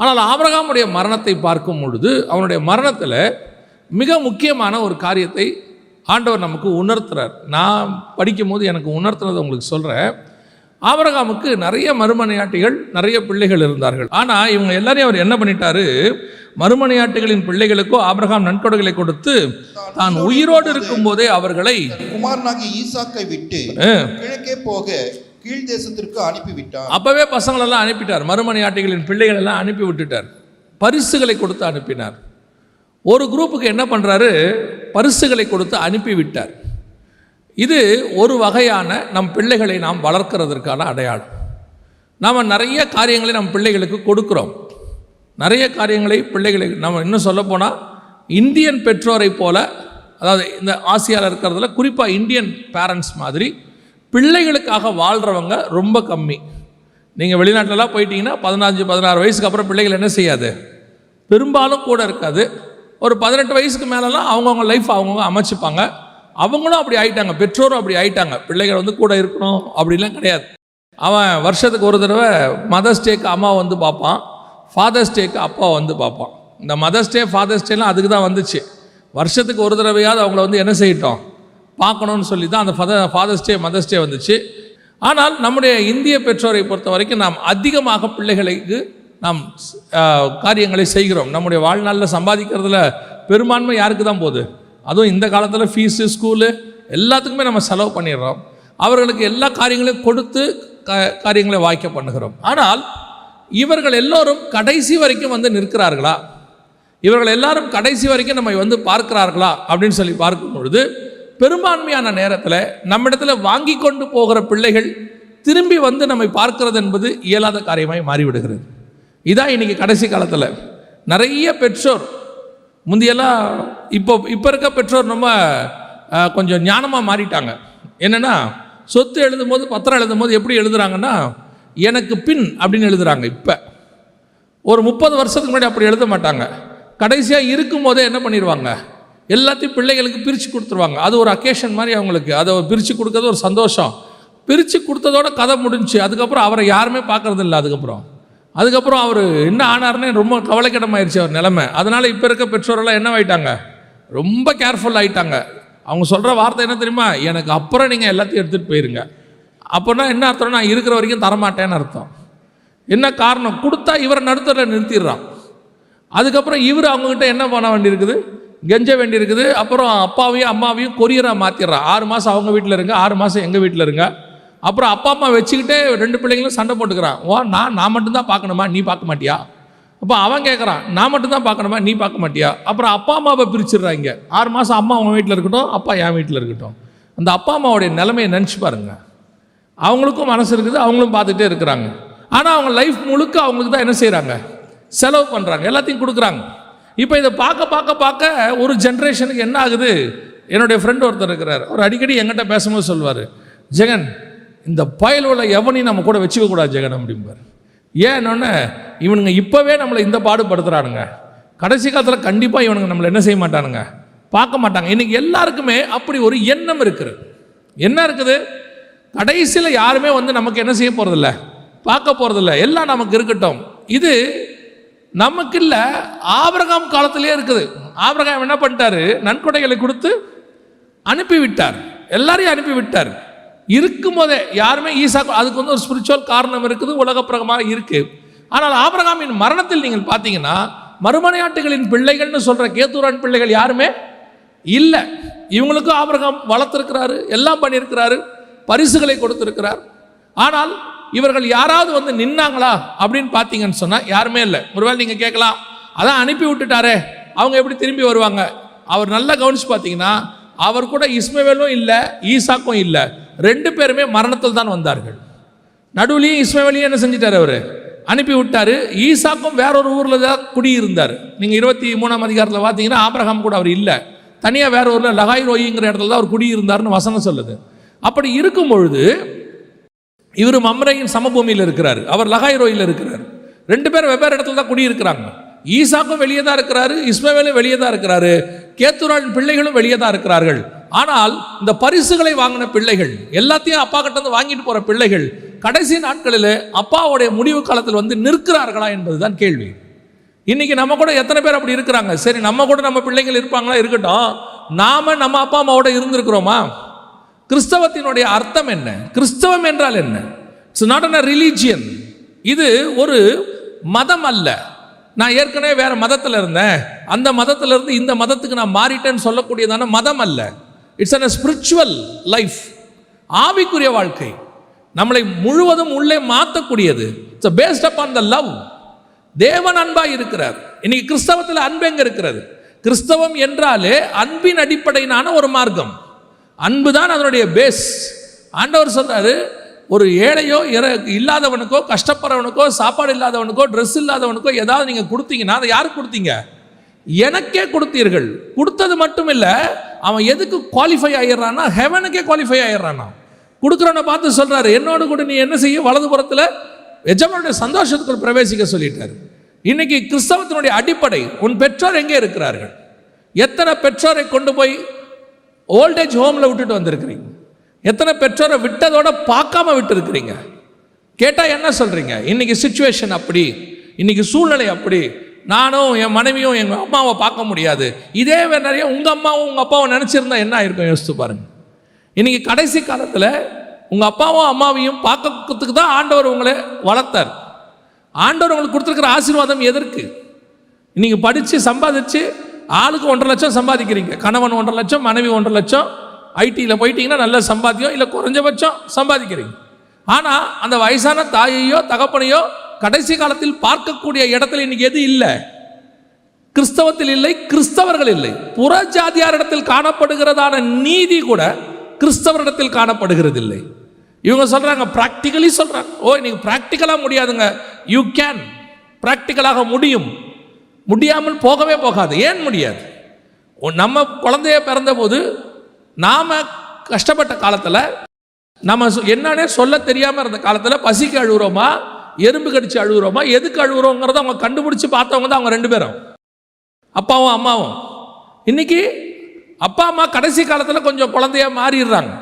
ஆனால் ஆபிரகாமுடைய மரணத்தை பார்க்கும் பொழுது அவனுடைய மரணத்தில் மிக முக்கியமான ஒரு காரியத்தை ஆண்டவர் நமக்கு உணர்த்துறார். நான் படிக்கும்போது எனக்கு உணர்த்துனதை உங்களுக்கு சொல்கிறேன் ஆபிரகாமுக்கு நிறைய மறுமனையாட்டிகள் நிறைய பிள்ளைகள் இருந்தார்கள். ஆனால் இவங்க எல்லாரையும் அவர் என்ன பண்ணிட்டாரு? மறுமனையாட்டிகளின் பிள்ளைகளுக்கோ ஆபிரகாம் நன்கொடைகளை கொடுத்து தான் உயிரோடு இருக்கும்போதே அவர்களை குமாரனாகிய ஈசாக்கை விட்டு கிழக்கே போக கீழ் தேசத்திற்கு அனுப்பிவிட்டார் அப்பவே பசங்களெல்லாம் அனுப்பிட்டார். மறுமனையாட்டிகளின் பிள்ளைகள் எல்லாம் அனுப்பி விட்டுட்டார். பரிசுகளை கொடுத்து அனுப்பினார். ஒரு குரூப்புக்கு என்ன பண்ணுறாரு பரிசுகளை கொடுத்து அனுப்பி விட்டார். இது ஒரு வகையான நம் பிள்ளைகளை நாம் வளர்க்கிறதற்கான அடையாளம். நாம் நிறைய காரியங்களை நம் பிள்ளைகளுக்கு கொடுக்குறோம். நிறைய காரியங்களை பிள்ளைகளுக்கு நம்ம இன்னும் சொல்லப்போனால் இந்தியன் பெற்றோரை போல அதாவது இந்த ஆசியாவில் இருக்கிறதுல குறிப்பாக இந்தியன் பேரண்ட்ஸ் மாதிரி பிள்ளைகளுக்காக வாழ்கிறவங்க ரொம்ப கம்மி. நீங்கள் வெளிநாட்டிலலாம் போயிட்டீங்கன்னா பதினஞ்சு பதினாறு வயசுக்கு அப்புறம் பிள்ளைகள் என்ன செய்யாது? பெரும்பாலும் கூட இருக்காது. ஒரு பதினெட்டு வயசுக்கு மேலெலாம் அவங்கவுங்க லைஃப் அவங்கவுங்க அமைச்சுப்பாங்க. அவங்களும் அப்படி ஆயிட்டாங்க. பெற்றோரும் அப்படி ஆயிட்டாங்க. பிள்ளைகள் வந்து கூட இருக்கணும் அப்படிலாம் கிடையாது. அவன் வருஷத்துக்கு ஒரு தடவை மதர்ஸ் டேக்கு அம்மா வந்து பார்ப்பான். ஃபாதர்ஸ் டேக்கு அப்பா வந்து பார்ப்பான். இந்த மதர்ஸ் டே ஃபாதர்ஸ் டேலாம் அதுக்கு தான் வந்துச்சு. வருஷத்துக்கு ஒரு தடவையாவது அவங்கள வந்து என்ன செய்யட்டோம்? பார்க்கணும்னு சொல்லி தான் அந்த father father's day mother's day வந்துச்சு. ஆனால் நம்முடைய இந்திய பெற்றோரை பொறுத்த வரைக்கும் நாம் அதிகமாக பிள்ளைகளுக்கு நாம் காரியங்களை செய்கிறோம். நம்முடைய வாழ்நாளில் சம்பாதிக்கிறதுல பெரும்பான்மை யாருக்கு தான் போகுது? அதுவும் இந்த காலத்தில் ஃபீஸு ஸ்கூலு எல்லாத்துக்குமே நம்ம செலவு பண்ணிடுறோம். அவர்களுக்கு எல்லா காரியங்களையும் கொடுத்து க காரியங்களை வாய்க்க பண்ணுகிறோம். ஆனால் இவர்கள் எல்லோரும் கடைசி வரைக்கும் வந்து நிற்கிறார்களா? இவர்கள் எல்லாரும் கடைசி வரைக்கும் நம்மை வந்து பார்க்கிறார்களா? அப்படின்னு சொல்லி பார்க்கும் பொழுது பெரும்பான்மையான நேரத்தில் நம்மிடத்தில் வாங்கி கொண்டு போகிற பிள்ளைகள் திரும்பி வந்து நம்மை பார்க்கிறது என்பது இயலாத காரியமாய் மாறிவிடுகிறது. இதான் இன்னைக்கு கடைசி காலத்தில் நிறைய பெற்றோர் முந்தியெல்லாம் இப்போ இப்போ இருக்க பெற்றோர் ரொம்ப கொஞ்சம் ஞானமாக மாறிட்டாங்க. என்னென்னா சொத்து எழுதும் போது பத்திரம் எழுதும் போது எப்படி எழுதுறாங்கன்னா எனக்கு பின் அப்படின்னு எழுதுறாங்க இப்போ. ஒரு முப்பது வருஷத்துக்கு முன்னாடி அப்படி எழுத மாட்டாங்க. கடைசியாக இருக்கும் போதே என்ன பண்ணிடுவாங்க எல்லாத்தையும் பிள்ளைகளுக்கு பிரித்து கொடுத்துருவாங்க. அது ஒரு அக்கேஷன் மாதிரி அவங்களுக்கு. அதை பிரித்து கொடுக்கறது ஒரு சந்தோஷம். பிரித்து கொடுத்ததோட கதை முடிஞ்சு அதுக்கப்புறம் அவரை யாருமே பார்க்கறது இல்லை அதுக்கப்புறம். அதுக்கப்புறம் அவர் என்ன ஆனார்னே ரொம்ப கவலைக்கிடமாயிருச்சு அவர் நிலமை. அதனால் இப்போ இருக்க பெற்றோரெல்லாம் என்ன ஆகிட்டாங்க ரொம்ப கேர்ஃபுல் ஆயிட்டாங்க. அவங்க சொல்கிற வார்த்தை என்ன தெரியுமா? எனக்கு அப்புறம் நீங்கள் எல்லாத்தையும் எடுத்துகிட்டு போயிருங்க. அப்போனா என்ன அர்த்தம் நான் இருக்கிற வரைக்கும் தரமாட்டேன்னு அர்த்தம். என்ன காரணம்? கொடுத்தா இவரை நடுத்தரில் நிறுத்திடுறான். அதுக்கப்புறம் இவர் அவங்கக்கிட்ட என்ன பண்ண வேண்டியிருக்குது? கெஞ்ச வேண்டியிருக்குது. அப்புறம் அப்பாவையும் அம்மாவையும் கொரியராக மாற்றிடுறான் ஆறு மாதம் அவங்க வீட்டில் இருங்க. ஆறு மாதம் எங்கள் வீட்டில் இருங்க. அப்புறம் அப்பா அம்மா வச்சுக்கிட்டே ரெண்டு பிள்ளைங்களும் சண்டை போட்டுக்கிறான். ஓ நான் நான் மட்டும்தான் பார்க்கணுமா? நீ பார்க்க மாட்டியா? அப்போ அவன் கேட்குறான் நான் மட்டும்தான் பார்க்கணுமா? நீ பார்க்க மாட்டியா? அப்புறம் அப்பா அம்மாவை பிரிச்சிடுறாங்க ஆறு மாதம் அம்மா அவங்க வீட்டில் இருக்கட்டும் அப்பா என் வீட்டில் இருக்கட்டும். அந்த அப்பா அம்மாவுடைய நிலைமையை நினச்சி பாருங்க. அவங்களுக்கும் மனசு இருக்குது அவங்களும் பார்த்துட்டே இருக்கிறாங்க. ஆனால் அவங்க லைஃப் முழுக்க அவங்களுக்கு தான் என்ன செய்கிறாங்க செலவு பண்ணுறாங்க எல்லாத்தையும் கொடுக்குறாங்க. இப்போ இதை பார்க்க பார்க்க பார்க்க ஒரு ஜென்ரேஷனுக்கு என்ன ஆகுது? என்னுடைய ஃப்ரெண்ட் ஒருத்தர் இருக்கிறார். அவர் அடிக்கடி எங்கிட்ட பேசும்போது சொல்வார் ஜெகன் இந்த பயலோட எவனையும் நம்ம கூட வச்சுக்க கூடாது ஜெகன் அப்படிம்பார். ஏன்னொன்னே இவனுங்க இப்போவே நம்மளை இந்த பாடுபடுத்துகிறானுங்க கடைசி காலத்தில் கண்டிப்பாக இவனுங்க நம்மளை என்ன செய்ய மாட்டானுங்க? பார்க்க மாட்டாங்க. இன்றைக்கி எல்லாருக்குமே அப்படி ஒரு எண்ணம் இருக்குது. என்ன இருக்குது? கடைசியில் யாருமே வந்து நமக்கு என்ன செய்ய போகிறதில்ல பார்க்க போகிறதில்ல எல்லாம் நமக்கு இருக்கட்டும். இது நமக்கு இல்லை ஆபிரகாம் காலத்திலே இருக்குது. ஆபிரகாம் என்ன பண்ணிட்டாரு? நன்கொடைகளை கொடுத்து அனுப்பி விட்டார் எல்லாரையும் அனுப்பி விட்டார் இருக்கும்போதே யாருமே ஈசா அதுக்கு வந்து ஒரு ஸ்பிரிச்சுவல் காரணம் இருக்குது உலகப்பிரகமாக இருக்குது ஆனால் ஆபிரகாமின் மரணத்தில் நீங்கள் பார்த்தீங்கன்னா மறுமனையாட்டுகளின் பிள்ளைகள்னு சொல்கிற கேத்தூரான் பிள்ளைகள் யாருமே இல்லை. இவங்களுக்கும் ஆபிரகாம் வளர்த்துருக்கிறாரு எல்லாம் பண்ணியிருக்கிறாரு பரிசுகளை கொடுத்துருக்கிறார். ஆனால் இவர்கள் யாராவது வந்து நின்னாங்களா அப்படின்னு பார்த்தீங்கன்னு சொன்னால் யாருமே இல்லை. ஒருவேளை நீங்கள் கேட்கலாம். அதான் அனுப்பி விட்டுட்டாரே. அவங்க எப்படி திரும்பி வருவாங்க? அவர் நல்லா கவனிச்சு பார்த்தீங்கன்னா அவர் கூட இஸ்மவேலும் இல்லை ஈசாக்கும் இல்லை. ரெண்டு பேருமே மரணத்தில் தான் வந்தார்கள். நடுவுலையும் இஸ்மவேலையும் என்ன செஞ்சிட்டார் அவர்? அனுப்பி விட்டாரு. ஈசாக்கும் வேற ஒரு ஊரில் தான் குடியிருந்தார். நீங்கள் இருபத்தி மூணாம் அதிகாரத்தில் பார்த்தீங்கன்னா ஆபிரகாம் கூட அவர் இல்லை. தனியாக வேற ஊரில் லகாய் ரோயிங்கிற இடத்துல தான் அவர் குடியிருந்தாருன்னு வசனம் சொல்லுது. அப்படி இருக்கும் பொழுது இவர் மம்ரையின் சமபூமியில் இருக்கிறார். அவர் லகாய்ரோயில் இருக்கிறார். ரெண்டு பேரும் வெவ்வேறு இடத்துல தான் குடியிருக்கிறாங்க. ஈசாக்கும் வெளியே தான் இருக்கிறாரு இஸ்மவேலும் வெளியே தான் இருக்கிறாரு கேத்துரான் பிள்ளைகளும் வெளியே தான் இருக்கிறார்கள். ஆனால் இந்த பரிசுகளை வாங்கின பிள்ளைகள் எல்லாத்தையும் அப்பா கிட்ட வந்து வாங்கிட்டு போற பிள்ளைகள் கடைசி நாட்களில் அப்பாவுடைய முடிவு காலத்தில் வந்து நிற்கிறார்களா என்பதுதான் கேள்வி. இன்னைக்கு நம்ம கூட எத்தனை பேர் அப்படி இருக்கிறாங்க? சரி நம்ம கூட நம்ம பிள்ளைங்கள் இருப்பாங்களா? இருக்கட்டும். நாம நம்ம அப்பா அம்மாவோட இருந்திருக்கிறோமா? கிறிஸ்தவத்தினுடைய அர்த்தம் என்ன? கிறிஸ்தவம் என்றால் என்ன? இட்ஸ் நாட் அன் ரிலீஜியன் இது ஒரு மதம் அல்ல. நான் ஏற்கனவே வேற மதத்தில் இருந்தேன். அந்த மதத்தில் இருந்து இந்த மதத்துக்கு நான் மாறிட்டேன்னு சொல்லக்கூடியதான மதம் அல்ல. இட்ஸ் அன் ஸ்பிரிச்சுவல் லைஃப் ஆவிக்குரிய வாழ்க்கை. நம்மளை முழுவதும் உள்ளே மாற்றக்கூடியது it's based upon the love தேவன் அன்பாக இருக்கிறார். இன்னைக்கு கிறிஸ்தவத்தில் அன்பு எங்க இருக்கிறது? கிறிஸ்தவம் என்றாலே அன்பின் அடிப்படையிலான ஒரு மார்க்கம். அன்பு தான் அதனுடைய பேஸ் ஆண்டவர் சொல்றாரு ஒரு ஏழையோ இற இல்லாதவனுக்கோ கஷ்டப்படுறவனுக்கோ சாப்பாடு இல்லாதவனுக்கோ ட்ரெஸ் இல்லாதவனுக்கோ ஏதாவது நீங்கள் கொடுத்தீங்கன்னா அதை யாருக்கு கொடுத்தீங்க? எனக்கே கொடுத்தீர்கள். கொடுத்தது மட்டும் இல்லை அவன் எதுக்கு குவாலிஃபை ஆயிடுறான்னா ஹெவனுக்கே குவாலிஃபை ஆகிடுறானா கொடுக்குறவனை பார்த்து சொல்கிறாரு என்னோடு கூட நீ என்ன செய்ய வலதுபுறத்தில் எஜமானுடைய சந்தோஷத்துக்குள் பிரவேசிக்க சொல்லிட்டாரு. இன்னைக்கு கிறிஸ்தவத்தினுடைய அடிப்படை உன் பெற்றோர் எங்கே இருக்கிறார்கள்? எத்தனை பெற்றோரை கொண்டு போய் ஓல்டேஜ் ஹோமில் விட்டுட்டு வந்திருக்கிறீங்க. எத்தனை பெற்றோரை விட்டதோட பார்க்காம விட்டுருக்கிறீங்க. கேட்டால் என்ன சொல்கிறீங்க இன்னைக்கு சுச்சுவேஷன் அப்படி இன்றைக்கி சூழ்நிலை அப்படி. நானும் என் மனைவியும் எங்கள் அம்மாவை பார்க்க முடியாது. இதே வேற நிறைய உங்கள் அம்மாவும் உங்கள் அப்பாவும் நினச்சிருந்தா என்ன ஆயிருக்கும்? யோசித்து பாருங்க. இன்றைக்கி கடைசி காலத்தில் உங்கள் அப்பாவும் அம்மாவையும் பார்க்கறதுக்கு தான் ஆண்டவர் உங்களை வளர்த்தார். ஆண்டவர் உங்களுக்கு கொடுத்துருக்கிற ஆசீர்வாதம் எதற்கு? இன்னைக்கு படித்து சம்பாதிச்சு ஆளுக்கு ஒன்றரை லட்சம் சம்பாதிக்கிறீங்க. கணவன் ஒன்றரை லட்சம் மனைவி ஒன்றரை லட்சம். ஐடியில் போயிட்டீங்கன்னா நல்ல சம்பாத்தியம் இல்லை குறைஞ்சபட்சம் சம்பாதிக்கிறீங்க. ஆனால் அந்த வயசான தாயையோ தகப்பனையோ கடைசி காலத்தில் பார்க்கக்கூடிய இடத்துல இன்னைக்கு எது இல்லை? கிறிஸ்தவத்தில் இல்லை கிறிஸ்தவர்கள் இல்லை. புற ஜாதியாரிடத்தில் காணப்படுகிறதான நீதி கூட கிறிஸ்தவரிடத்தில் காணப்படுகிறதில்லை. இவங்க சொல்றாங்க ப்ராக்டிக்கலி சொல்றாங்க. ஓ இன்னைக்கு ப்ராக்டிக்கலாக முடியாதுங்க. யூ கேன் ப்ராக்டிக்கலாக முடியும். முடியாமல் போகவே போகாது. ஏன் முடியாது? நம்ம குழந்தைய பிறந்தபோது நாம் கஷ்டப்பட்ட காலத்தில் நம்ம என்னன்னே சொல்ல தெரியாமல் இருந்த காலத்தில் பசிக்கு அழுகுறோமா? எறும்பு கடிச்சு அழுகுறோமா? எதுக்கு அழுகுறோங்கிறத அவங்க கண்டுபிடிச்சி பார்த்தவங்க தான் அவங்க ரெண்டு பேரும். அப்பாவும் அம்மாவும். இன்னைக்கு அப்பா அம்மா கடைசி காலத்தில் கொஞ்சம் குழந்தைய மாறிடுறாங்க.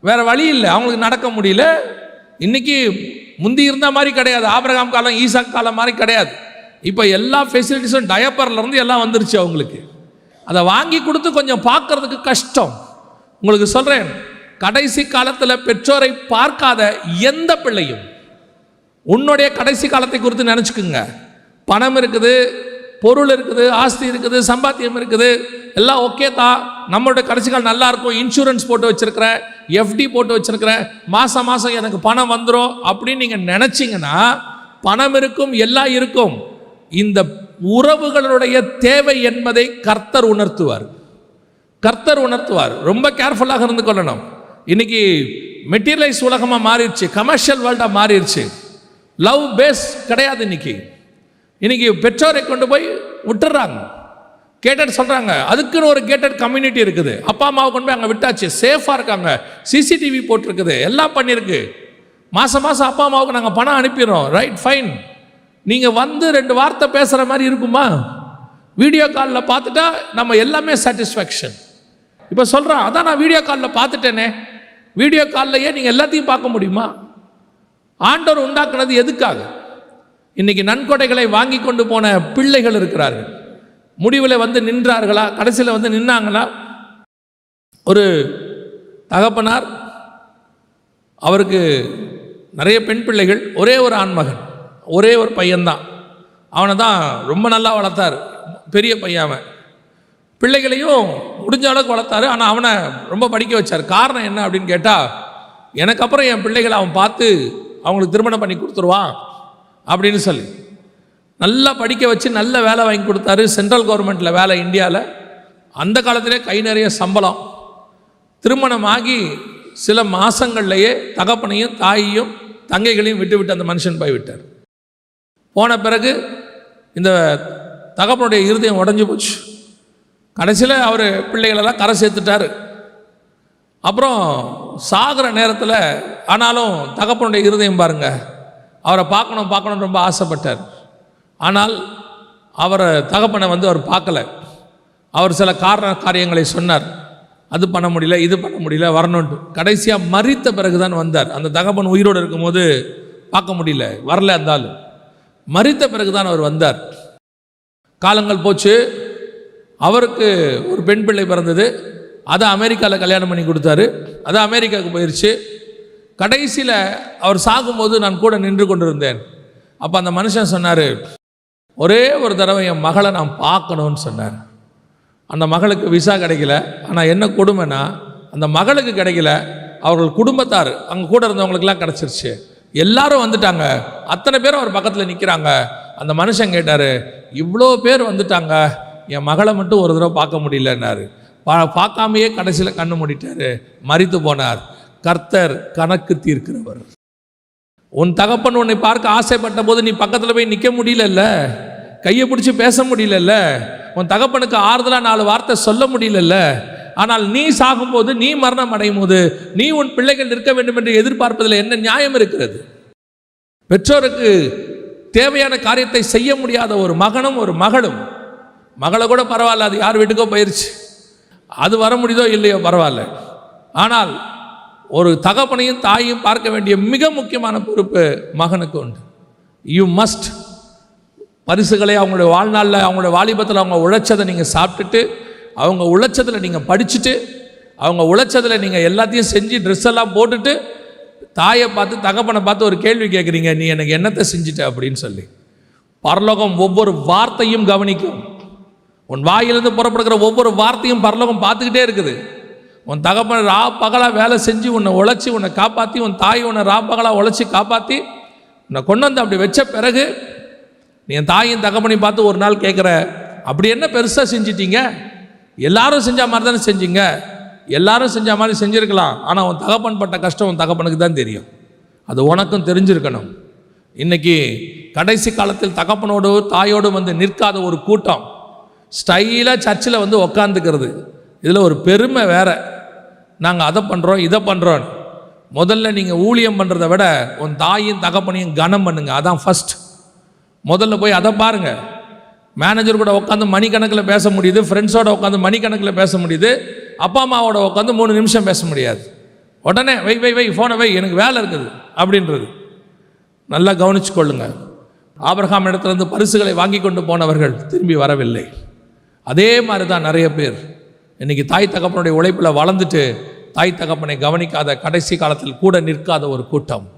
வேற வழி இல்லை. அவங்களுக்கு நடக்க முடியல. இன்னைக்கு முந்தி இருந்த மாதிரி கிடையாது. ஆபிரகாம் காலம் ஈசாக் காலம் மாதிரி கிடையாது. இப்போ எல்லா ஃபெசிலிட்டிஸும் டயப்பர்லேருந்து எல்லாம் வந்துருச்சு அவங்களுக்கு. அதை வாங்கி கொடுத்து கொஞ்சம் பார்க்கறதுக்கு கஷ்டம். உங்களுக்கு சொல்கிறேன் கடைசி காலத்தில் பெற்றோரை பார்க்காத எந்த பிள்ளையும் உன்னுடைய கடைசி காலத்தை குறித்து நினச்சிக்குங்க. பணம் இருக்குது பொருள் இருக்குது ஆஸ்தி இருக்குது சம்பாத்தியம் இருக்குது எல்லாம் ஓகே தான். நம்மளோட கடைசி காலம் நல்லா இருக்கும் இன்சூரன்ஸ் போட்டு வச்சுருக்கிறேன் எஃப்டி போட்டு வச்சுருக்கிறேன் மாதம் மாதம் எனக்கு பணம் வந்துடும் அப்படின்னு நீங்கள் நினச்சிங்கன்னா பணம் இருக்கும் எல்லாம் இருக்கும். இந்த உறவுகளுடைய தேவை என்பதை கர்த்தர் உணர்த்துவார். கர்த்தர் உணர்த்துவார். ரொம்ப கேர்ஃபுல்லாக இருந்து கொள்ளணும். இன்னைக்கு மெட்டீரியலைஸ் உலகமாக மாறிடுச்சு. கமர்ஷியல் வேர்ல்டாக மாறிடுச்சு. லவ் பேஸ் கிடையாது இன்னைக்கு. இன்னைக்கு பெற்றோரை கொண்டு போய் விட்டுறாங்க. கேட்டட் சொல்கிறாங்க அதுக்குன்னு ஒரு கேட்டட் கம்யூனிட்டி இருக்குது. அப்பா அம்மாவை கொண்டு போய் அங்கே விட்டாச்சு. சேஃபாக இருக்காங்க. சிசிடிவி போட்டிருக்குது. எல்லாம் பண்ணியிருக்கு. மாதம் மாதம் அப்பா அம்மாவுக்கு நாங்கள் பணம் அனுப்பிடுறோம். Right fine. நீங்கள் வந்து ரெண்டு வார்த்தை பேசுகிற மாதிரி இருக்குமா? வீடியோ காலில் பார்த்துட்டா நம்ம எல்லாமே சாட்டிஸ்ஃபேக்ஷன் இப்போ சொல்கிறேன் அதான் நான் வீடியோ காலில் பார்த்துட்டேனே. வீடியோ காலிலேயே நீங்கள் எல்லாத்தையும் பார்க்க முடியுமா? ஆண்டவர் உண்டாக்குனது எதுக்காக? இன்னைக்கு நன்கொடைகளை வாங்கி கொண்டு போன பிள்ளைகள் இருக்கிறார்கள். முடிவில் வந்து நின்றார்களா? கடைசியில் வந்து நின்னாங்களா? ஒரு தகப்பனார் அவருக்கு நிறைய பெண் பிள்ளைகள் ஒரே ஒரு ஆண்மகன். ஒரே ஒரு பையன்தான். அவனை தான் ரொம்ப நல்லா வளர்த்தார். பெரிய பையன் அவன். பிள்ளைகளையும் முடிஞ்ச அளவுக்கு வளர்த்தாரு. ஆனால் அவனை ரொம்ப படிக்க வச்சார். காரணம் என்ன அப்படின்னு கேட்டால் எனக்கு அப்புறம் என் பிள்ளைகளை அவன் பார்த்து அவங்களுக்கு திருமணம் பண்ணி கொடுத்துருவான் அப்படின்னு சொல்லி. நல்லா படிக்க வச்சு நல்ல வேலை வாங்கி கொடுத்தாரு. சென்ட்ரல் கவர்மெண்ட்டில் வேலை இந்தியாவில் அந்த காலத்திலே கை நிறைய சம்பளம். திருமணம் ஆகி சில மாதங்கள்லேயே தகப்பனையும் தாயையும் தங்கைகளையும் விட்டு விட்டு அந்த மனுஷன் போய்விட்டார். போன பிறகு இந்த தகப்பனுடைய இருதயம் உடஞ்சி போச்சு. கடைசியில் அவர் பிள்ளைகளெல்லாம் கரை சேர்த்துட்டாரு. அப்புறம் சாகிற நேரத்தில் ஆனாலும் தகப்பனுடைய இருதயம் பாருங்கள் அவரை பார்க்கணும் பார்க்கணும்னு ரொம்ப ஆசைப்பட்டார். ஆனால் அவரை தகப்பனை வந்து அவர் பார்க்கல. அவர் சில காரண காரியங்களை சொன்னார். அது பண்ண முடியல இது பண்ண முடியல வரணுன்ட்டு கடைசியாக மறித்த பிறகு தான் வந்தார். அந்த தகப்பன் உயிரோடு இருக்கும்போது பார்க்க முடியல வரல இருந்தாலும் மறித்த பிறகுதான் அவர் வந்தார். காலங்கள் போச்சு. அவருக்கு ஒரு பெண் பிள்ளை பிறந்தது. அதை அமெரிக்காவில் கல்யாணம் பண்ணி கொடுத்தாரு. அது அமெரிக்காவுக்கு போயிடுச்சு கடைசியில் அவர் சாகும்போது நான் கூட நின்று கொண்டிருந்தேன். அப்போ அந்த மனுஷன் சொன்னார் ஒரே ஒரு தடவை என் மகளை நான் பார்க்கணும்னு சொன்னார். அந்த மகளுக்கு விசா கிடைக்கல. ஆனால் என்ன கொடுமைன்னா அந்த மகளுக்கு கிடைக்கல. அவர்கள் குடும்பத்தார் அங்கே கூட இருந்தவங்களுக்கெல்லாம் கிடச்சிருச்சு. எல்லாரும் வந்துட்டாங்க. அத்தனை பேரும் அவர் பக்கத்தில் நிற்கிறாங்க அந்த மனுஷன் கேட்டார் இவ்வளோ பேர் வந்துட்டாங்க. என் மகளை மட்டும் ஒரு தடவை பார்க்க முடியலன்னாரு. பா பார்க்காமையே கடைசியில் கண்ணு மூடிட்டாரு. மறித்து போனார். கர்த்தர் கணக்கு தீர்க்கிறவர். உன் தகப்பன் உன்னை பார்க்க ஆசைப்பட்ட போது நீ பக்கத்தில் போய் நிற்க முடியலல்ல? கையை பிடிச்சி பேச முடியலல்ல? உன் தகப்பனுக்கு ஆறுதலாக நாலு வார்த்தை சொல்ல முடியலல்ல? ஆனால் நீ சாகும்போது நீ மரணம் அடையும் போது நீ உன் பிள்ளைகள் இருக்க வேண்டும் என்று எதிர்பார்ப்பதில் என்ன நியாயம் இருக்கிறது? பெற்றோருக்கு தேவையான காரியத்தை செய்ய முடியாத ஒரு மகனும் ஒரு மகளும் மகளை கூட பரவாயில்ல அது யார் வீட்டுக்கோ போயிருச்சு. அது வர முடியுதோ இல்லையோ பரவாயில்ல. ஆனால் ஒரு தகப்பனையும் தாயையும் பார்க்க வேண்டிய மிக முக்கியமான பொறுப்பு மகனுக்கு உண்டு. யூ மஸ்ட் பரிசுகளை அவங்களுடைய வாழ்நாளில் அவங்களுடைய வாலிபத்தில் அவங்க உழைச்சதை நீங்கள் சாப்பிட்டுட்டு அவங்க உழைச்சதில் நீங்கள் படிச்சுட்டு அவங்க உழைச்சதில் நீங்கள் எல்லாத்தையும் செஞ்சு ட்ரெஸ் எல்லாம் போட்டுட்டு தாயை பார்த்து தகப்பனை பார்த்து ஒரு கேள்வி கேட்குறீங்க நீ எனக்கு என்னத்தை செஞ்சுட்ட? அப்படின்னு சொல்லி. பரலோகம் ஒவ்வொரு வார்த்தையும் கவனிக்கும். உன் வாயிலிருந்து புறப்படுகிற ஒவ்வொரு வார்த்தையும் பரலோகம் பார்த்துக்கிட்டே இருக்குது. உன் தகப்பன் ரா பகலாக வேலை செஞ்சு உன்னை உழைச்சி உன்னை காப்பாற்றி உன் தாய் உன்னை ரா பகலாக உழைச்சி காப்பாற்றி உன்னை கொண்டு வந்து அப்படி வச்ச பிறகு நீ என் தாயும் தகப்பனையும் பார்த்து ஒரு நாள் கேட்குற அப்படி என்ன பெருசாக செஞ்சிட்டீங்க? எல்லாரும் செஞ்ச மாதிரி தானே செஞ்சீங்க. எல்லாரும் செஞ்ச மாதிரி செஞ்சுருக்கலாம். ஆனால் உன் தகப்பன் பட்ட கஷ்டம் உன் தகப்பனுக்கு தான் தெரியும். அது உனக்கும் தெரிஞ்சிருக்கணும். இன்னைக்கு கடைசி காலத்தில் தகப்பனோடு தாயோடு வந்து நிற்காத ஒரு கூட்டம். ஸ்டைலாக சர்ச்சில் வந்து உக்காந்துக்கிறது. இதில் ஒரு பெருமை வேற. நாங்கள் அதை பண்ணுறோம் இதை பண்ணுறோம் முதல்ல நீங்கள் ஊழியம் பண்ணுறதை விட உன் தாயும் தகப்பனையும் கனம் பண்ணுங்க. அதான் ஃபஸ்ட் முதல்ல போய் அதை பாருங்கள் மேனேஜர் கூட உட்காந்து மணிக்கணக்கில் பேச முடியுது ஃப்ரெண்ட்ஸோட உட்காந்து மணிக்கணக்கில் பேச முடியுது அப்பா அம்மாவோட உட்காந்து மூணு நிமிஷம் பேச முடியாது. உடனே வை வை வை ஃபோனை வை எனக்கு வேலை இருக்குது அப்படின்றது. நல்லா கவனிச்சு கொள்ளுங்க. ஆபிரகாம் இடத்துலேருந்து பரிசுகளை வாங்கி கொண்டு போனவர்கள் திரும்பி வரவில்லை. அதே மாதிரி தான் நிறைய பேர். இன்னைக்கு தாய் தகப்பனுடைய உழைப்பில் வளர்ந்துட்டு தாய் தகப்பனை கவனிக்காத கடைசி காலத்தில் கூட நிற்காத ஒரு கூட்டம்.